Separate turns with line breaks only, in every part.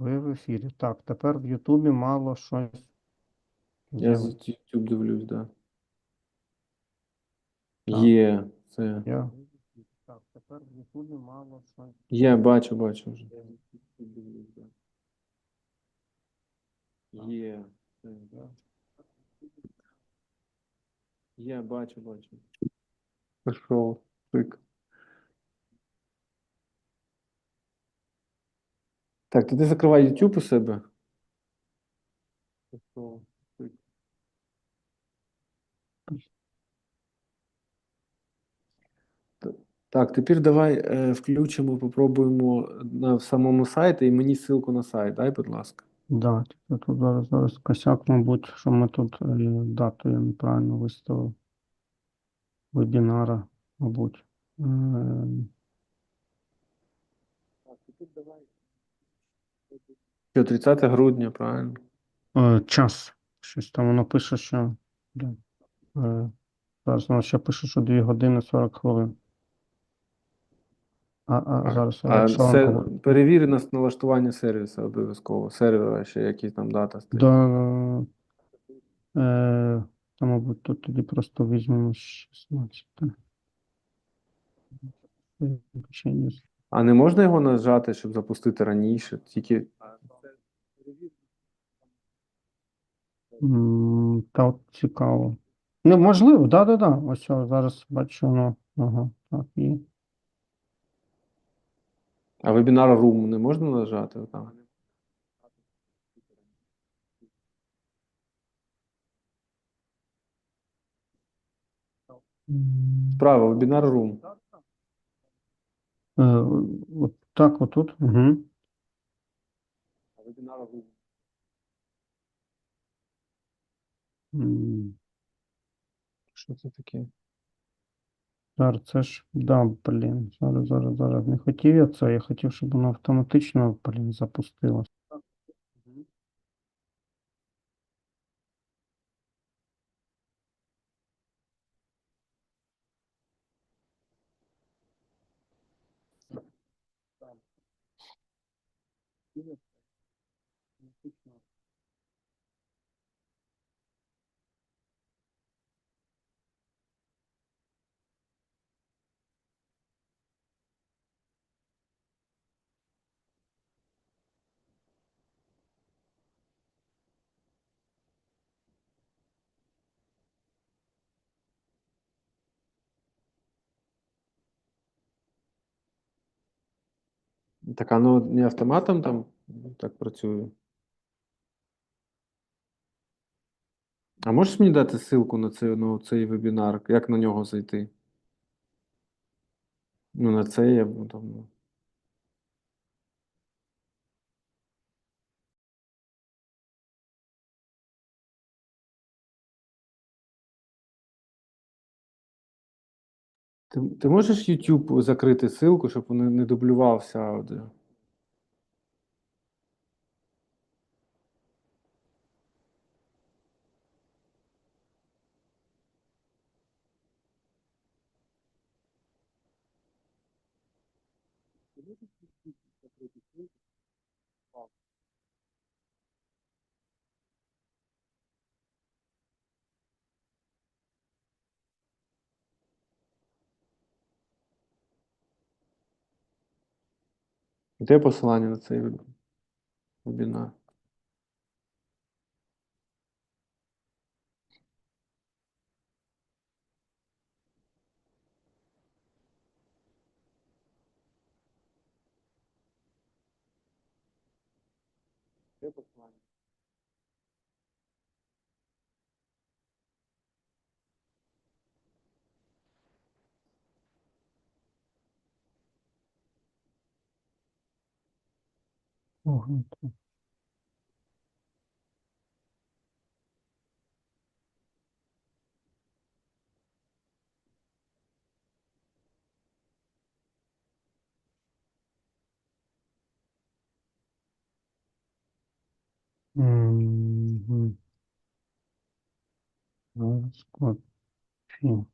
Ви в ефірі. Так, тепер в Ютубі мало щось.
Я з. YouTube дивлюсь, да.
Так.
Є, це.
Я... Так, тепер в Ютубі мало щось.
Є, бачу, бачу вже. Є. це, да. Є, бачу, бачу. Пішов. Шик. Так, то ти закривай YouTube у себе. Пішов. Шик. Т- Так, тепер давай е, включимо, попробуємо на самому сайті і мені ссылку на сайт, дай, будь ласка.
Да, типу, тут зараз, зараз косяк, мабуть, що ми тут е, дату я неправильно виставив. Вебінара, мабуть. Е,
Що, 30 грудня, правильно?
е, час. Щось там воно пише, що. Е, зараз воно ще пише, що 2 години 40 хвилин. А, а зараз
А се...
говорю?
перевіри на налаштування сервісу обов'язково. Сервера ще якісь там дата стоїть.
Да, е, та, мабуть, тут тоді просто візьмемо 16.
А не можна його нажати, щоб запустити раніше? Тільки
М, Та от цікаво. Ну, можливо, да, да, да. Ось зараз бачу, воно. Ага, так, і.
а вебінар Room не можна нажати отам?
М,
Справа, вебінар Room.
Е, от так, отут. Угу.
Вебінар Room.
М,
Що це таке?
Зараз це ж, да, блін, зараз, зараз, зараз. Не хотів я це, я хотів, щоб воно автоматично, блін, запустилось.
Так, а ну не автоматом там так працює? А можеш мені дати ссылку на цей, на цей вебінар? Як на нього зайти? Ну, на цей я б там. Ти, ти можеш YouTube закрити ссылку, щоб він не дублювався аудіо? Де посилання на цей веб- вебінар?
Ого, так. Мгм. Зараз копію.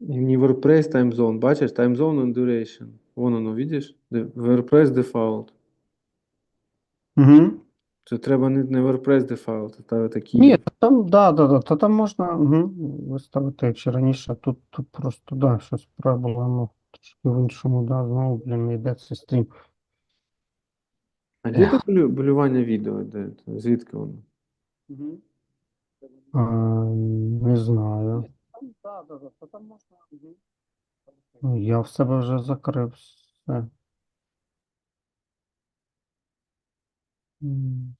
Не WordPress Time Zone. Бачиш, Time Zone and Duration. Вон воно, видиш? Де- WordPress Default.
Угу.
Це треба не, не WordPress Default, а ставити такі.
Ні, та там, да, да, да, та там можна угу, виставити, як ще раніше, тут, тут просто, да, щось пробувало, ну, в іншому, да, знову, блін, не йде цей стрім.
А де це болю- болювання відео? Де? Звідки воно?
А, не знаю. Ну, я в себе вже закрив все. М.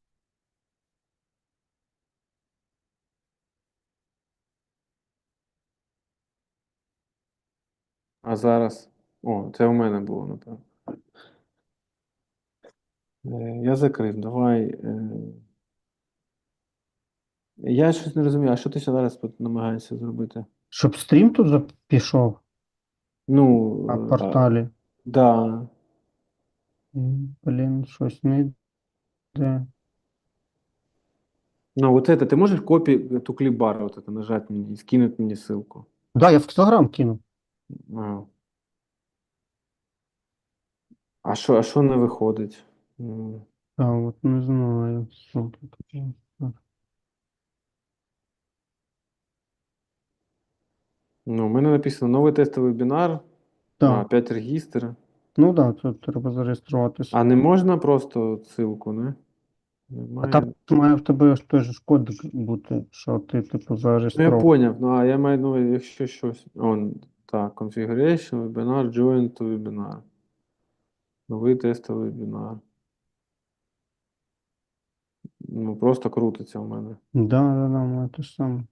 А зараз. О, це у мене було, напевно. Е, Я закрив. Давай. е. Я щось не розумію, а що ти ще зараз тут намагаєшся зробити?
Щоб стрім тут же пішов
Ну,
на
е,
порталі.
да.
М, Блін, щось не йде.
Ну, вот это, ты можешь копию, эту клипбар вот это нажать мне и скинуть мне ссылку?
Да, я в Телеграм кинув.
А. А що, а що не виходить? М,
Та от не знаю, що тут.
Ну, у мене написано новий тестовий вебінар, а,
Так,
5 регістр.
ну да, тут треба зареєструватися.
А не можна просто ссылку, не?
А
Немає.
там має в тебе ж той же ж код бути, що ти типу
Ну, я
зареєстрував.
поняв, ну, а я маю увазі, якщо щось. Он, так, configuration, webinar, join to webinar. Новий тестовий вебінар. Ну, просто крутиться у мене.
Да, да, да, має те ж саме.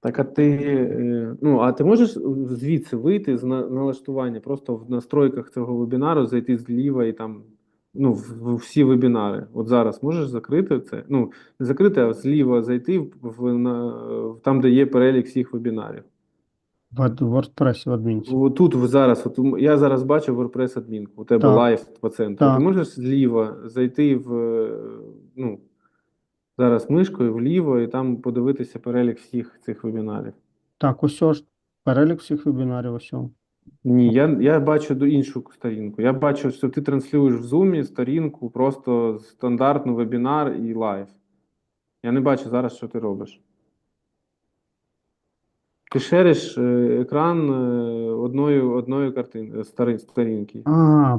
Так, а ти, е, ну, а ти можеш звідси вийти з налаштування, просто в настройках цього вебінару зайти зліва і там, ну, в, в всі вебінари. От зараз можеш закрити це? Ну, не закрити, а зліва зайти в, в, на, там, де є перелік всіх вебінарів.
В WordPress в адмінці.
Тут в- зараз, от я зараз бачу WordPress адмінку, у тебе лайв по центру. Ти можеш зліва зайти в, е, ну, зараз мишкою вліво і там подивитися перелік всіх цих вебінарів.
Так, ось ж перелік всіх вебінарів, ось.
Ні, я, я бачу іншу сторінку. Я бачу, що ти транслюєш в Zoom сторінку, просто стандартну вебінар і лайв. Я не бачу зараз, що ти робиш. Ти шериш е, екран е, одною, одною картин, стари- сторінки
А,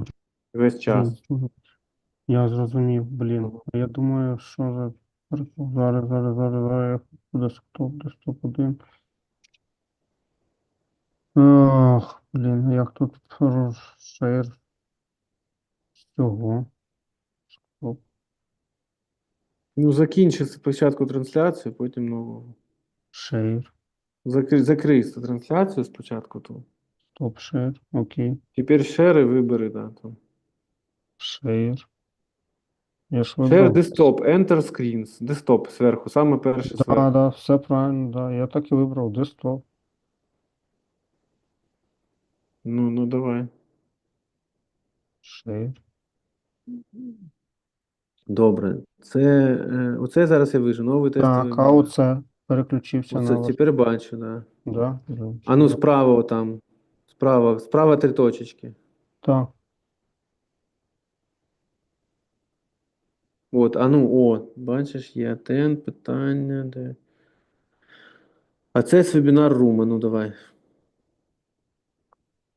весь час.
я зрозумів, блін. Я думаю, що? Зараз, зараз, зараз, зараз, десктоп, десктоп один. Ох, блін, як тут з цього? Стоп.
Ну, закінчи спочатку трансляцію, потім нову.
Шер,
Закрий, закрий трансляцію спочатку ту.
стоп, шер, окей,
Тепер шери вибери, да, там.
шер. Я ж
Share
вибрав.
desktop, enter screens. Desktop зверху, саме перше
Да,
зверху.
да, все правильно, да. Я так і вибрав, десктоп.
Ну, ну давай.
Шер.
Добре. Це, е, оце зараз я вижу, новий тестовий
Так, а
вебінар.
оце переключився
Оце
на вас.
тепер бачу, да.
Да, да.
А ну справа там. Справа, справа три точечки.
Так,
От, а ну, о, бачиш, є тен, питання, де. А це з вебінар рума, ну давай.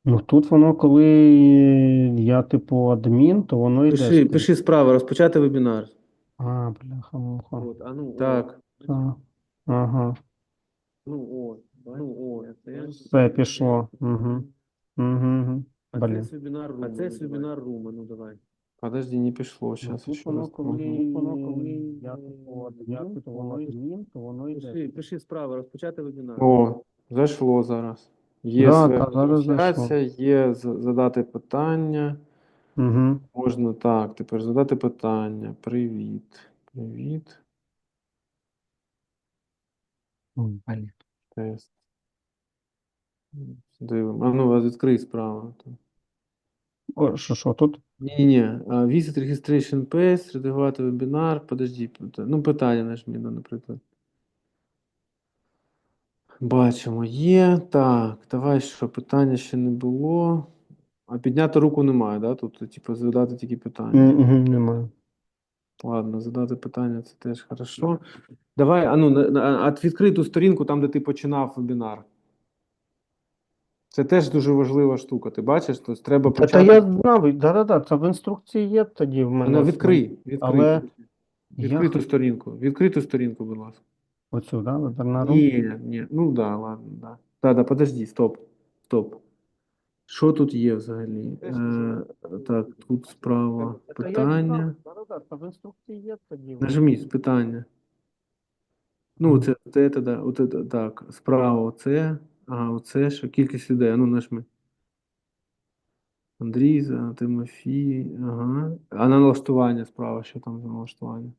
ну тут воно, коли я типу адмін, то воно йде.
Пиши,
скрізь.
пиши справа, розпочати вебінар.
А, бляха, муха.
От, а ну, так.
Так. Ага.
Ну, о, ну, о, це
Все пішло. Угу. Угу.
А
Блін.
це з вебінар рума. А це з вебінар рума, ну давай. Подожди, не пішло,
Ну,
зараз
тут воно, коли, воно, коли я то воно адмін, то воно йде.
Пиши, пиши справа, розпочати вебінар. О, зайшло зараз. Є
Да,
трансляція, є з- задати питання.
Угу.
Можна так, тепер задати питання. Привіт. Привіт.
Блін.
Тест. Дивимо. А ну, а відкрий справа.
О, що, що тут?
Ні-ні-ні. А, Visit Registration Page, редагувати вебінар. Подожди. Ну, питання нажмі, наприклад. Бачимо, є. Так, давай що, питання ще не було. А підняти руку немає, да? Тут, типу, задати тільки питання.
Угу, немає.
Ладно, задати питання це теж хорошо. Давай, а ну, відкрий ту сторінку там, де ти починав вебінар. Це теж дуже важлива штука. Ти бачиш? Тобто треба
Та, та
почати.
я знав, да-да-да, це в інструкції є тоді в мене.
Ну, відкрий, відкрий.
Але
Відкрий
я
сторінку. Відкрий ту сторінку, будь ласка.
оцю, да, вебінару?
Ні, ні, ну да, ладно, да. Да, да, подожди, стоп, стоп. Що тут є взагалі? Е, так, тут справа
Та
питання.
да-да-да, це в інструкції є тоді.
Нажміть питання. Ну, це, це, це, да, оце, так, справа оце, ага, оце, що кількість людей, а ну нажми. Андрій, за- Тимофій, ага. А на налаштування справа, що там за налаштування?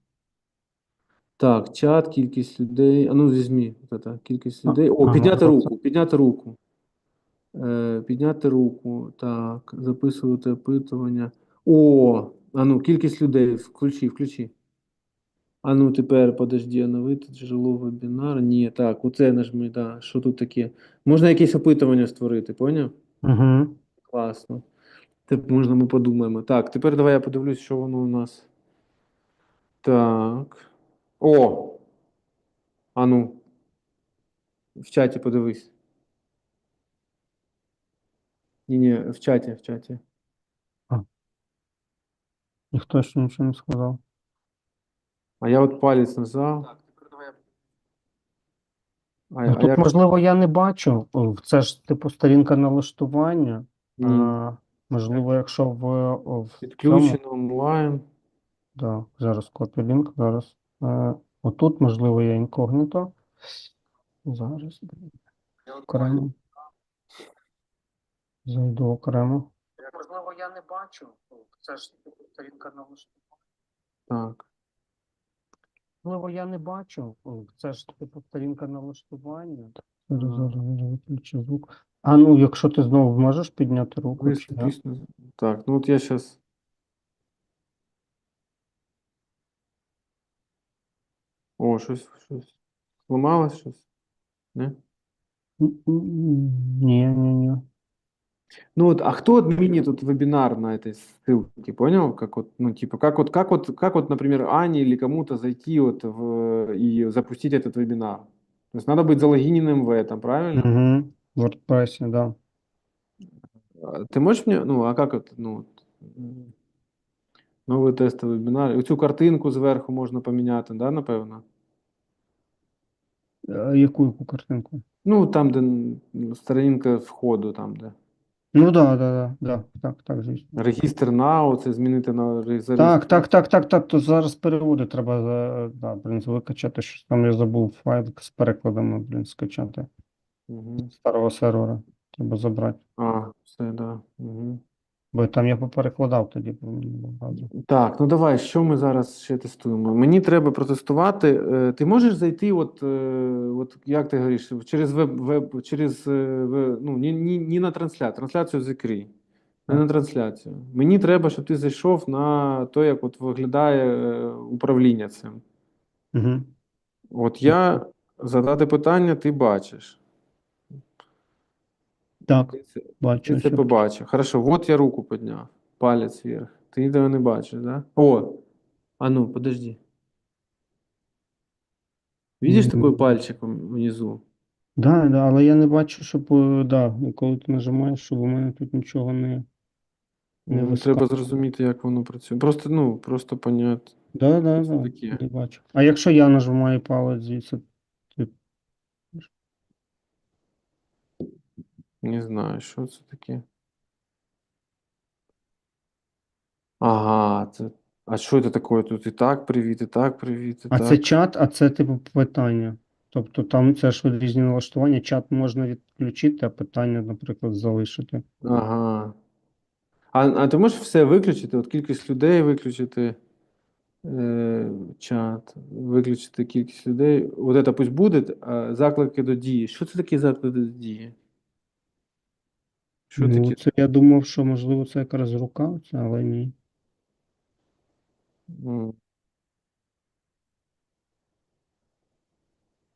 Так, чат, кількість людей. А ну візьмі, кількість
А,
людей. О,
ага,
підняти руку, підняти руку. Е, підняти руку. Так, записувати опитування. О, а ну, кількість людей. Включи, включи. А ну тепер подожди, оновити джерело вебінар. Ні, так, оце нажми, да. Що тут таке? Можна якесь опитування створити, поняв?
Угу.
Класно. Теп можна ми подумаємо. Так, тепер давай я подивлюсь, що воно у нас. Так. О! А ну. В чаті подивись. Ні, ні, в чаті, в чаті.
Ніхто ще нічого не сказав.
А я от палець нажав. Так, тепер давай. А,
Ну,
а
тут,
як...
можливо, я не бачу. О, Це ж типу сторінка налаштування.
Ні.
А, можливо, якщо в, в цьому,
Підключено онлайн.
да, зараз копію лінк, зараз. Е, отут, можливо, є інкогніто. Зараз окремо. Зайду окремо. Можливо, я не бачу. Це ж типу сторінка налаштування.
Так.
Можливо, я не бачу. Це ж типу сторінка налаштування. Зараз, виключу звук. А ну, якщо ти знову можеш підняти руку, чи
Виставити
я?
Так, ну от я зараз. О, щось, щось. Зламалось щось? Не?
Ні, ні, ні.
Ну вот, а кто отменит тут вебинар на этой ссылке, понял? Как вот, ну типа, как вот, как вот, как вот, например, Ане или кому-то зайти вот в, и запустить этот вебинар? То есть надо быть залогиненным в этом, правильно?
Угу. В WordPress, да.
А Ты можешь мне, ну, а как это, ну, от, м, новий тестовий вебінар. Оцю картинку зверху можна поміняти, да, напевно?
Е, Яку яку картинку?
Ну, там, де м, сторінка входу, там, де.
Ну, да, да, да, да, так, так, звісно.
Регістр НАУ, це змінити на реєстр.
Так, так, так, так, так, то зараз переводи треба, за- да, блін, викачати, щось там я забув файл з перекладами, блін, скачати.
Угу.
Старого сервера. Треба забрати.
А, все, да. Угу.
Бо там я поперекладав тоді.
Так, ну давай, що ми зараз ще тестуємо? Мені треба протестувати. Е, Ти можеш зайти, от, е, от як ти говориш, через веб, веб через е, ну, ні, ні, ні на трансляцію. Трансляцію закрий. Не на трансляцію. Мені треба, щоб ти зайшов на те, як от виглядає управління цим.
Угу.
От я задати питання, ти бачиш.
Так,
Ти це,
бачу.
ти це
що-
побачив. Хорошо, от я руку підняв. Палець вверх. Ти його не бачиш, да? О! А ну, подожди. Видишь
Мгм.
такой пальчиком внизу?
Да, да, але я не бачу, щоб, е, да, коли ти нажимаєш, щоб у мене тут нічого не. Не
Ну. Треба зрозуміти, як воно працює. Просто, ну, просто поняти.
Да, да,
Це
да,
таке.
не бачу. А якщо я нажимаю палець звідси,
Не знаю, що це таке. Ага, це. А що це таке? Тут і так привіт, і так привіт, і
а
так.
це чат, а це типу питання. Тобто там це ж різні налаштування, чат можна відключити, а питання, наприклад, залишити.
Ага. А, а ти можеш все виключити? От кількість людей виключити. Е, чат, виключити кількість людей. От це пусть буде. А заклики до дії. Що це таке заклики до дії? Що
Ну,
таке?
це я думав, що можливо це якраз рука, це, але ні.
М.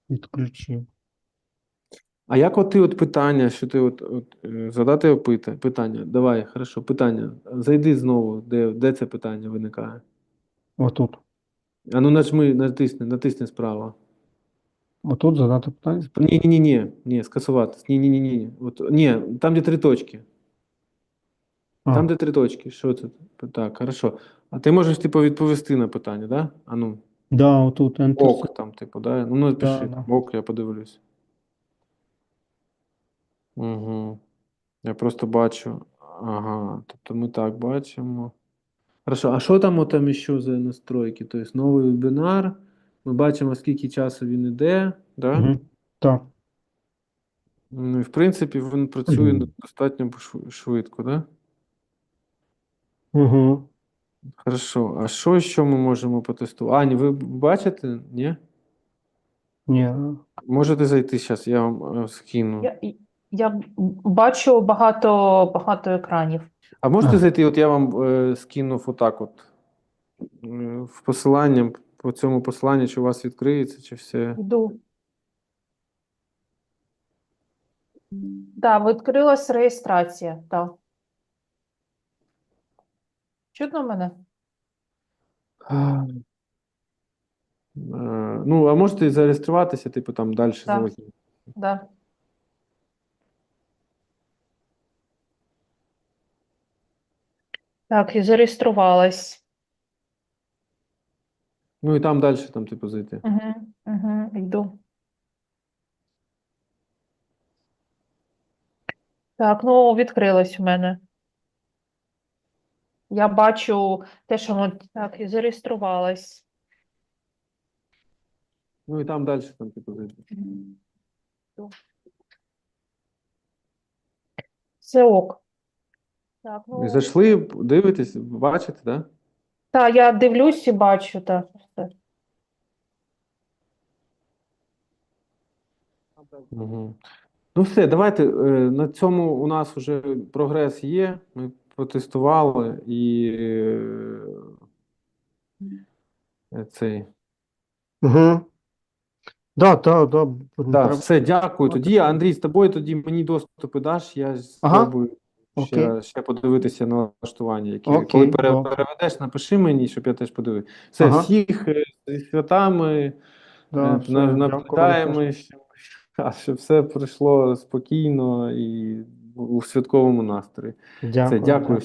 Відключив.
А як от ти от питання, що ти от, от е, задати опита- питання? Давай, хорошо, питання. Зайди знову, де, де це питання виникає.
Отут.
А ну нажми, натисни, натисни справа.
Отут задати питання.
Ні, ні, ні, ні, ні, скасувати. Ні, ні, ні, ні. От, ні, там, де три точки.
А,
Там, де три точки. Що це? Так, хорошо. А ти можеш, типу, відповісти на питання, да? А ну,
да, отут Enter.
ок там, типу, да? Ну, ну, пиши,
да.
ок, я подивлюсь. Угу. Я просто бачу. Ага, тобто ми так бачимо. Хорошо, а що там там ще за настройки? Тобто новий вебінар. Ми бачимо, скільки часу він іде, да?
Угу. Так.
Ну, і в принципі, він працює
Мгм.
достатньо швидко, да?
Угу.
Хорошо. А що ще ми можемо потестувати? А, ні, ви бачите? Ні?
Ні.
Можете зайти зараз, я вам е, скину.
Я, я бачу багато, багато екранів.
А можете
А.
зайти, от я вам е, скинув отак от е, в посилання, по цьому посиланню, чи у вас відкриється, чи все.
Йду. Так, відкрилась реєстрація. Так. Чутно мене?
Е, Ну, а можете зареєструватися, типу там далі
Так.
залогін.
Да. Так, і зареєструвалась.
Ну і там далі, там, типу, зайти.
Угу, угу, йду. Так, ну відкрилось у мене. Я бачу те, що воно так, і зареєструвалась.
Ну і там далі, там, типу, зайти.
Йду. Все ок. Так,
І
ну,
Зайшли, дивитесь, бачите, да?
Та, я дивлюсь і бачу, так.
Угу. Ну все, давайте. е, На цьому у нас вже прогрес є. Ми потестували і е, цей.
Угу. Да, да, да.
Так, все, дякую. Тоді, Андрій, з тобою тоді мені доступи даш, я
Ага.
спробую ще, ще подивитися на налаштування, які.
Окей,
Коли пере- переведеш, напиши мені, щоб я теж подивився. Все,
Ага.
всіх е, зі святами.
Да,
Е. Наблюдаємо, щоб, щоб все пройшло спокійно і у святковому настрої.
Дякую.
Це дякую.